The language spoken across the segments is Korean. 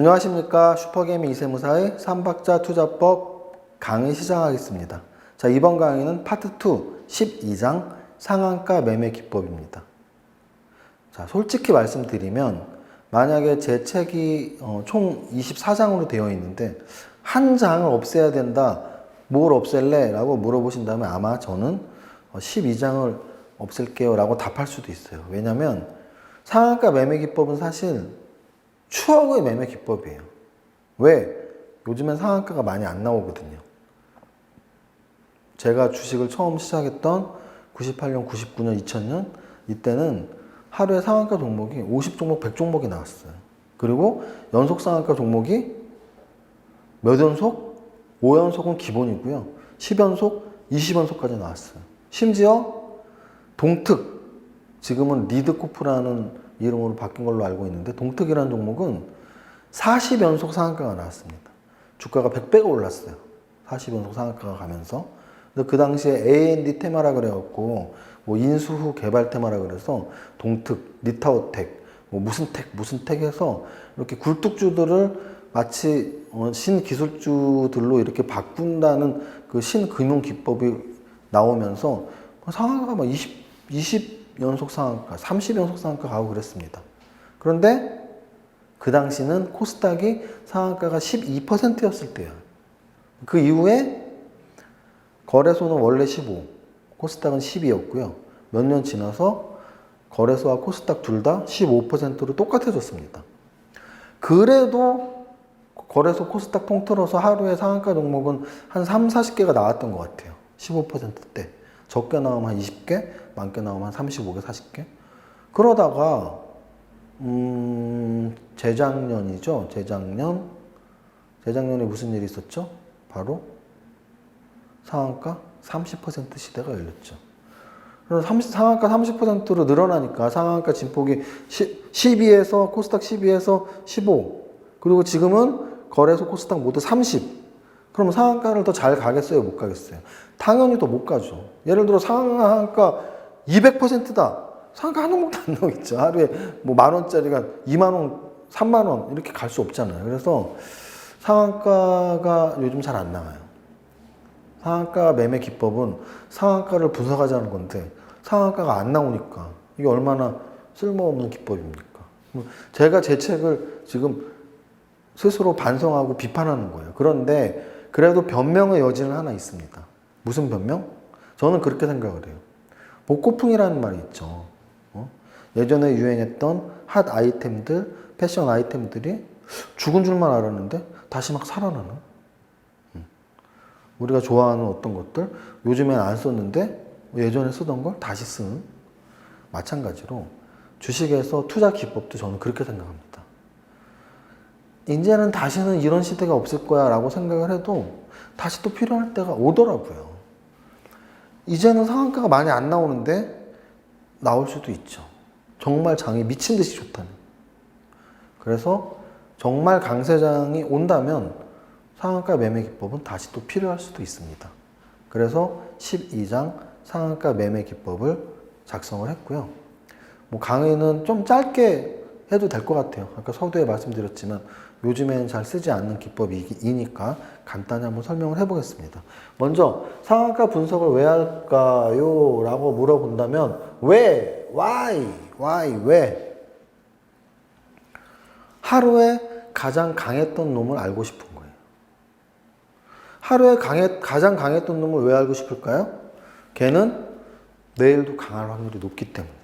안녕하십니까 슈퍼게임 이세무사의 삼박자 투자법 강의 시작하겠습니다. 자 이번 강의는 파트 2 12장 상한가 매매 기법입니다. 자 솔직히 말씀드리면 만약에 제 책이 어, 총 24장으로 되어 있는데 한 장을 없애야 된다. 뭘 없앨래? 라고 물어보신다면 아마 저는 12장을 없앨게요 라고 답할 수도 있어요. 왜냐면 상한가 매매 기법은 사실 추억의 매매 기법이에요. 왜? 요즘엔 상한가가 많이 안 나오거든요. 제가 주식을 처음 시작했던 98년, 99년, 2000년 이때는 하루에 상한가 종목이 50종목, 100종목이 나왔어요. 그리고 연속 상한가 종목이 몇 연속? 5연속은 기본이고요. 10연속, 20연속까지 나왔어요. 심지어 동특, 지금은 리드코프라는 이름으로 바뀐 걸로 알고 있는데 동특이라는 종목은 40연속 상한가가 나왔습니다. 주가가 100배가 올랐어요. 40연속 상한가가 가면서. 그 당시에 A&D 테마라 그래갖고 뭐 인수 후 개발 테마라 그래서 동특, 리타오텍, 뭐 무슨 텍, 무슨 텍 해서 이렇게 굴뚝주들을 마치 어, 신기술주들로 이렇게 바꾼다는 그 신금융 기법이 나오면서 상한가가 막 20, 20 연속 상한가, 30 연속 상한가 가고 그랬습니다. 그런데 그 당시는 코스닥이 상한가가 12%였을 때야. 그 이후에 거래소는 원래 15, 코스닥은 10이었고요. 몇 년 지나서 거래소와 코스닥 둘 다 15%로 똑같아졌습니다. 그래도 거래소 코스닥 통틀어서 하루에 상한가 종목은 한 3, 40개가 나왔던 것 같아요. 15%대. 적게 나오면 한 20개, 많게 나오면 한 35개, 40개. 그러다가 음, 재작년이죠. 재작년. 재작년에 무슨 일이 있었죠? 바로 상한가 30% 시대가 열렸죠. 그래서 30, 상한가 30%로 늘어나니까 상한가 진폭이 10, 12에서 코스닥 12에서 15 그리고 지금은 거래소 코스닥 모두 30 그러면 상한가를 더 잘 가겠어요? 못 가겠어요? 당연히 더 못 가죠. 예를 들어 상한가 200%다. 상한가 한 종목도 안 나오겠죠. 하루에 뭐 만 원짜리가 2만 원 3만 원 이렇게 갈 수 없잖아요. 그래서 상한가가 요즘 잘 안 나와요. 상한가 매매 기법은 상한가를 분석하자는 건데 상한가가 안 나오니까 이게 얼마나 쓸모없는 기법입니까? 제가 제 책을 지금 스스로 반성하고 비판하는 거예요. 그런데 그래도 변명의 여지는 하나 있습니다. 무슨 변명? 저는 그렇게 생각을 해요. 복고풍이라는 말이 있죠. 어? 예전에 유행했던 핫 아이템들, 패션 아이템들이 죽은 줄만 알았는데 다시 막 살아나는. 우리가 좋아하는 어떤 것들 요즘엔 안 썼는데 예전에 쓰던 걸 다시 쓰는 마찬가지로 주식에서 투자 기법도 저는 그렇게 생각합니다. 이제는 다시는 이런 시대가 없을 거야 라고 생각을 해도 다시 또 필요할 때가 오더라고요. 이제는 상한가가 많이 안 나오는데 나올 수도 있죠. 정말 장이 미친 듯이 좋다는. 그래서 정말 강세장이 온다면 상한가 매매 기법은 다시 또 필요할 수도 있습니다. 그래서 12장 상한가 매매 기법을 작성을 했고요. 뭐 강의는 좀 짧게 해도 될 것 같아요. 아까 서두에 말씀드렸지만 요즘엔 잘 쓰지 않는 기법이니까 간단히 한번 설명을 해보겠습니다. 먼저 상한가 분석을 왜 할까요? 라고 물어본다면 왜? why? why? 왜? 하루에 가장 강했던 놈을 알고 싶은 거예요. 하루에 강해, 가장 강했던 놈을 왜 알고 싶을까요? 걔는 내일도 강할 확률이 높기 때문이에요.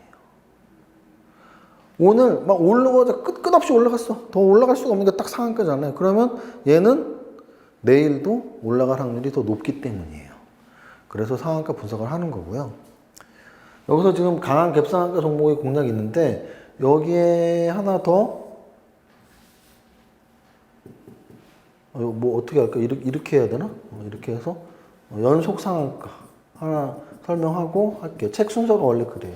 오늘 막 올라가자 끝, 끝없이 올라갔어. 더 올라갈 수가 없는 게 딱 상한가잖아요. 그러면 얘는 내일도 올라갈 확률이 더 높기 때문이에요. 그래서 상한가 분석을 하는 거고요. 여기서 지금 강한 갭상한가 종목의 공략이 있는데 여기에 하나 더 어, 뭐 어떻게 할까? 이렇게, 해야 되나? 어, 이렇게 해서 어, 연속 상한가 하나 설명하고 할게요. 책 순서가 원래 그래요.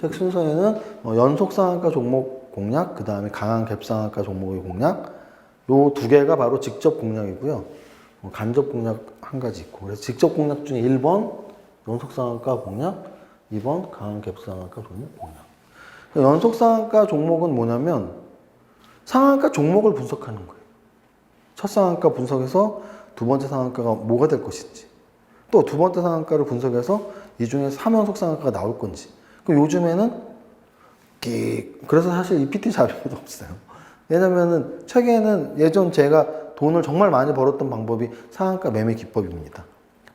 책 순서에는 어, 연속 상한가 종목 공략, 그 다음에 강한 갭 상한가 종목의 공략, 요 두 개가 바로 직접 공략이고요. 어, 간접 공략 한 가지 있고, 그래서 직접 공략 중에 1번 연속 상한가 공략, 2번 강한 갭 상한가 종목 공략. 연속 상한가 종목은 뭐냐면 상한가 종목을 분석하는 거예요. 첫 상한가 분석해서 두 번째 상한가가 뭐가 될 것인지 또 두 번째 상한가를 분석해서 이 중에 3연속 상한가가 나올 건지 그럼 요즘에는 기- 그래서 사실 이 PT 자료도 없어요. 왜냐면은 책에는 예전 제가 돈을 정말 많이 벌었던 방법이 상한가 매매 기법입니다.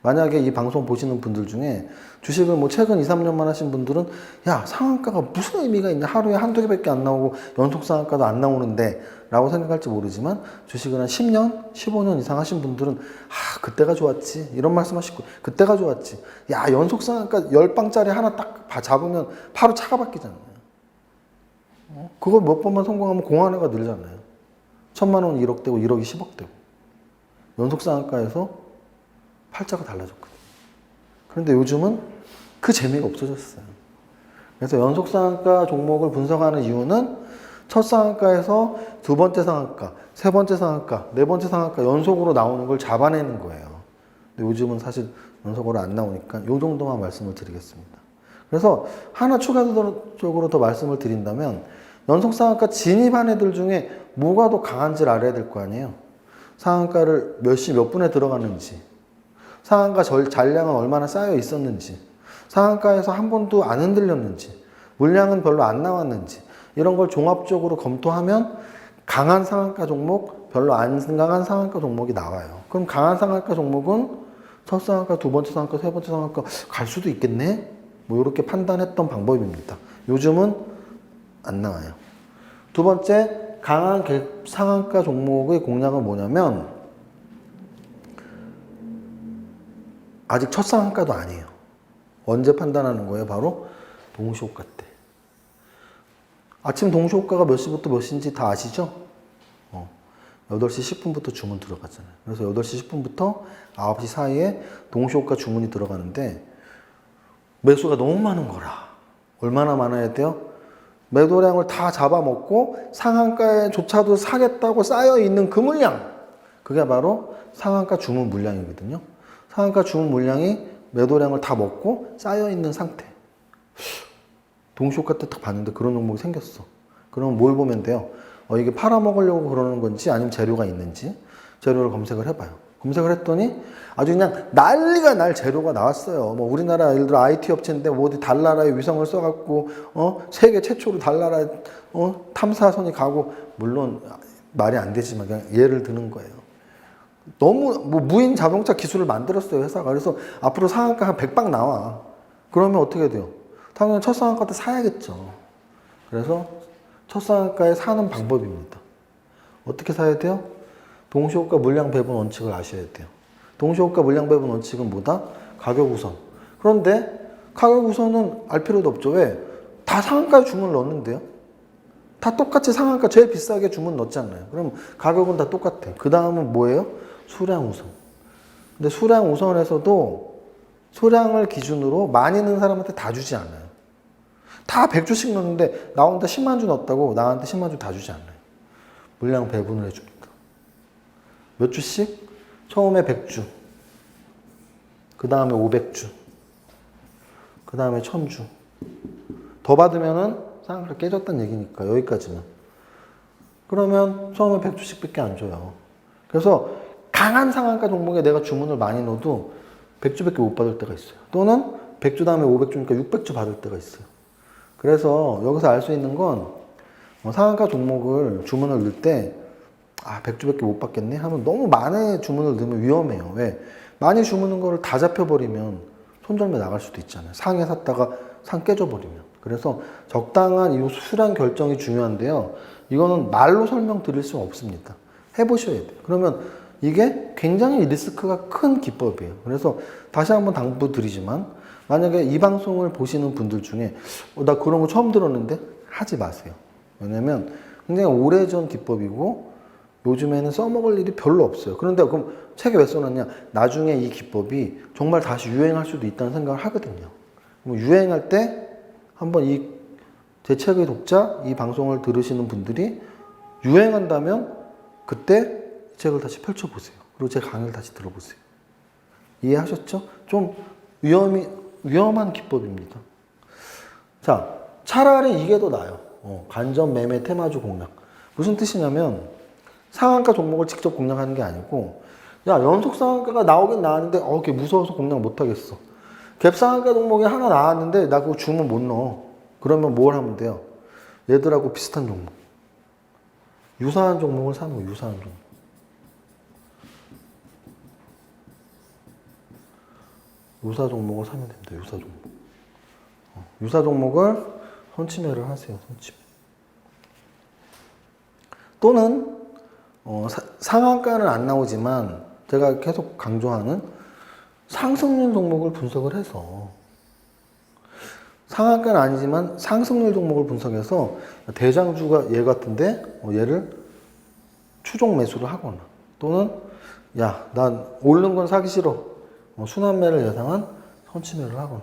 만약에 이 방송 보시는 분들 중에 주식을 뭐 최근 2, 3년만 하신 분들은 야, 상한가가 무슨 의미가 있냐? 하루에 한두 개밖에 안 나오고 연속 상한가도 안 나오는데 라고 생각할지 모르지만 주식을 한 10년, 15년 이상 하신 분들은 아, 그때가 좋았지. 이런 말씀 하시고 그때가 좋았지. 야, 연속 상한가 10방짜리 하나 딱 봐- 잡으면 바로 차가 바뀌잖아요. 어? 그걸 몇 번만 성공하면 공하나가 늘잖아요. 천만 원 1억 되고 1억이 10억 되고. 연속 상한가에서 팔자가 달라졌거든요. 그런데 요즘은 그 재미가 없어졌어요. 그래서 연속 상한가 종목을 분석하는 이유는 첫 상한가에서 두 번째 상한가, 세 번째 상한가, 네 번째 상한가 연속으로 나오는 걸 잡아내는 거예요. 근데 요즘은 사실 연속으로 안 나오니까 요 정도만 말씀을 드리겠습니다. 그래서 하나 추가적으로 더 말씀을 드린다면 연속 상한가 진입한 애들 중에 뭐가 더 강한지를 알아야 될 거 아니에요. 상한가를 몇 시 몇 분에 들어갔는지, 상한가 절, 잔량은 얼마나 쌓여 있었는지, 상한가에서 한 번도 안 흔들렸는지, 물량은 별로 안 나왔는지, 이런 걸 종합적으로 검토하면 강한 상한가 종목, 별로 안 강한 상한가 종목이 나와요. 그럼 강한 상한가 종목은 첫 상한가, 두 번째 상한가, 세 번째 상한가 갈 수도 있겠네? 뭐 이렇게 판단했던 방법입니다. 요즘은 안 나와요. 두 번째, 강한 개- 상한가 종목의 공략은 뭐냐면 아직 첫 상한가도 아니에요. 언제 판단하는 거예요? 바로 동시호가 때. 아침 동시호가가 몇 시부터 몇 시인지 다 아시죠? 어, 8시 10분부터 주문 들어가잖아요. 그래서 8시 10분부터 9시 사이에 동시호가 주문이 들어가는데 매수가 너무 많은 거라. 얼마나 많아야 돼요? 매도량을 다 잡아먹고 상한가에조차도 사겠다고 쌓여 있는 그 물량. 그게 바로 상한가 주문 물량이거든요. 상한가 주문 물량이 매도량을 다 먹고 쌓여 있는 상태. 동시호가 때딱 봤는데 그런 종목이 생겼어. 그럼 뭘 보면 돼요? 어, 이게 팔아먹으려고 그러는 건지 아니면 재료가 있는지 재료를 검색을 해봐요. 검색을 했더니 아주 그냥 난리가 날 재료가 나왔어요. 뭐 우리나라 예를 들어 IT 업체인데 뭐 어디 달나라에 위성을 써갖고 어 세계 최초로 달나라에 어 탐사선이 가고 물론 말이 안 되지만 그냥 예를 드는 거예요. 너무 뭐 무인 자동차 기술을 만들었어요 회사가 그래서 앞으로 상한가 한 100방 나와 그러면 어떻게 돼요? 당연히 첫 상한가 때 사야겠죠 그래서 첫 상한가에 사는 방법입니다 어떻게 사야 돼요? 동시호가 물량 배분 원칙을 아셔야 돼요 동시호가 물량 배분 원칙은 뭐다? 가격 우선 그런데 가격 우선은 알 필요도 없죠 왜? 다 상한가에 주문을 넣었는데요 다 똑같이 상한가 제일 비싸게 주문 넣었잖아요. 그럼 가격은 다 똑같아. 그 다음은 뭐예요? 수량 우선. 근데 수량 우선에서도 수량을 기준으로 많이 넣은 사람한테 다 주지 않아요. 다 100주씩 넣는데 나 혼자 10만 주 넣었다고 나한테 10만 주 다 주지 않아요. 물량 배분을 해줍니다. 몇 주씩? 처음에 100주. 그 다음에 500주. 그 다음에 1000주. 더 받으면은 상한가 깨졌다는 얘기니까 여기까지는. 그러면 처음에 100주씩밖에 안 줘요. 그래서 강한 상한가 종목에 내가 주문을 많이 넣어도 100주밖에 못 받을 때가 있어요. 또는 100주 다음에 500주니까 600주 받을 때가 있어요. 그래서 여기서 알 수 있는 건 어, 상한가 종목을 주문을 넣을 때 아, 100주밖에 못 받겠네 하면 너무 많은 주문을 넣으면 위험해요. 왜? 많이 주문한 거를 다 잡혀버리면 손절매 나갈 수도 있잖아요. 상에 샀다가 상 깨져버리면. 그래서 적당한 이 수량 결정이 중요한데요. 이거는 말로 설명드릴 수 없습니다. 해보셔야 돼요. 그러면 이게 굉장히 리스크가 큰 기법이에요. 그래서 다시 한번 당부드리지만 만약에 이 방송을 보시는 분들 중에 어, 나 그런 거 처음 들었는데 하지 마세요. 왜냐면 굉장히 오래전 기법이고 요즘에는 써먹을 일이 별로 없어요. 그런데 그럼 책에 왜 써놨냐? 나중에 이 기법이 정말 다시 유행할 수도 있다는 생각을 하거든요. 유행할 때 한번 이 제 책의 독자, 이 방송을 들으시는 분들이 유행한다면 그때 이 책을 다시 펼쳐보세요. 그리고 제 강의를 다시 들어보세요. 이해하셨죠? 좀 위험이, 위험한 기법입니다. 자, 차라리 이게 더 나아요. 어, 간접 매매 테마주 공략. 무슨 뜻이냐면 상한가 종목을 직접 공략하는 게 아니고 야 연속 상한가가 나오긴 나왔는데 어걔 무서워서 공략 못 하겠어. 갭 상한가 종목이 하나 나왔는데 나 그거 주문 못 넣어. 그러면 뭘 하면 돼요? 얘들하고 비슷한 종목. 유사한 종목을 사는 거 유사한 종목. 유사 종목을 사면 됩니다. 유사 종목. 어, 유사 종목을 선침해를 하세요. 선침. 또는 어, 사- 상한가는 안 나오지만 제가 계속 강조하는 상승률 종목을 분석을 해서 상한가는 아니지만 상승률 종목을 분석해서 대장주가 얘 같은데 어, 얘를 추종 매수를 하거나 또는 야 난 오르는 건 사기 싫어 어, 순환매를 예상한 선취매를 하거나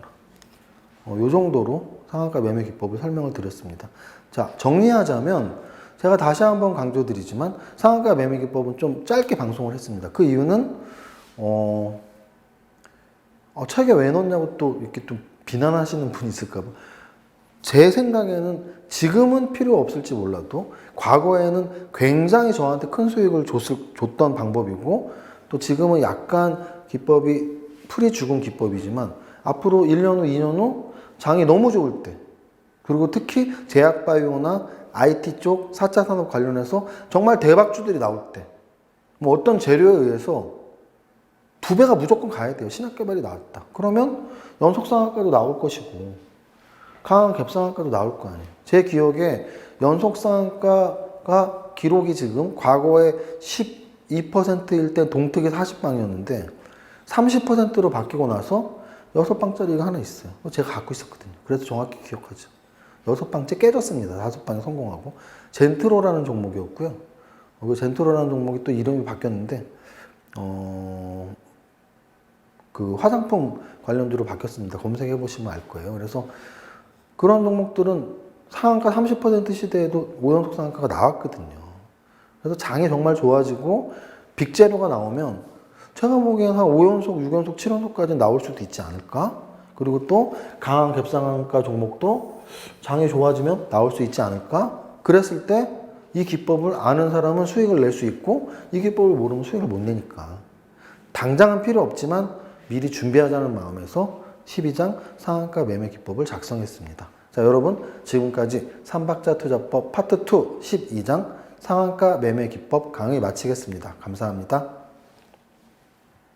어, 요 정도로 상한가 매매 기법을 설명을 드렸습니다. 자 정리하자면 제가 다시 한번 강조드리지만 상한가 매매 기법은 좀 짧게 방송을 했습니다. 그 이유는 어, 어, 책에 왜 넣냐고 또 이렇게 좀 비난하시는 분이 있을까봐. 제 생각에는 지금은 필요 없을지 몰라도 과거에는 굉장히 저한테 큰 수익을 줬을, 줬던 방법이고 또 지금은 약간 기법이 풀이 죽은 기법이지만 앞으로 1년 후, 2년 후 장이 너무 좋을 때 그리고 특히 제약바이오나 IT 쪽 4차 산업 관련해서 정말 대박주들이 나올 때 뭐 어떤 재료에 의해서 두 배가 무조건 가야 돼요. 신약 개발이 나왔다. 그러면 연속 상한가도 나올 것이고 강한 갭 상한가도 나올 거 아니에요. 제 기억에 연속 상한가가 기록이 지금 과거에 12%일 때 동특이 40방이었는데 30%로 바뀌고 나서 6방짜리가 하나 있어요. 제가 갖고 있었거든요. 그래서 정확히 기억하죠. 6방째 깨졌습니다. 5방에 성공하고. 젠트로라는 종목이었고요. 어, 그 젠트로라는 종목이 또 이름이 바뀌었는데 어, 그 화장품 관련주로 바뀌었습니다. 검색해 보시면 알 거예요. 그래서 그런 종목들은 상한가 30% 시대에도 5연속 상한가가 나왔거든요. 그래서 장이 정말 좋아지고 빅재료가 나오면 제가 보기엔 한 5연속, 6연속, 7연속까지 나올 수도 있지 않을까? 그리고 또 강한 갭상한가 종목도 장이 좋아지면 나올 수 있지 않을까? 그랬을 때 이 기법을 아는 사람은 수익을 낼 수 있고 이 기법을 모르면 수익을 못 내니까 당장은 필요 없지만 미리 준비하자는 마음에서 12장 상한가 매매 기법을 작성했습니다. 자, 여러분 지금까지 삼박자 투자법 파트 2 12장 상한가 매매 기법 강의 마치겠습니다. 감사합니다.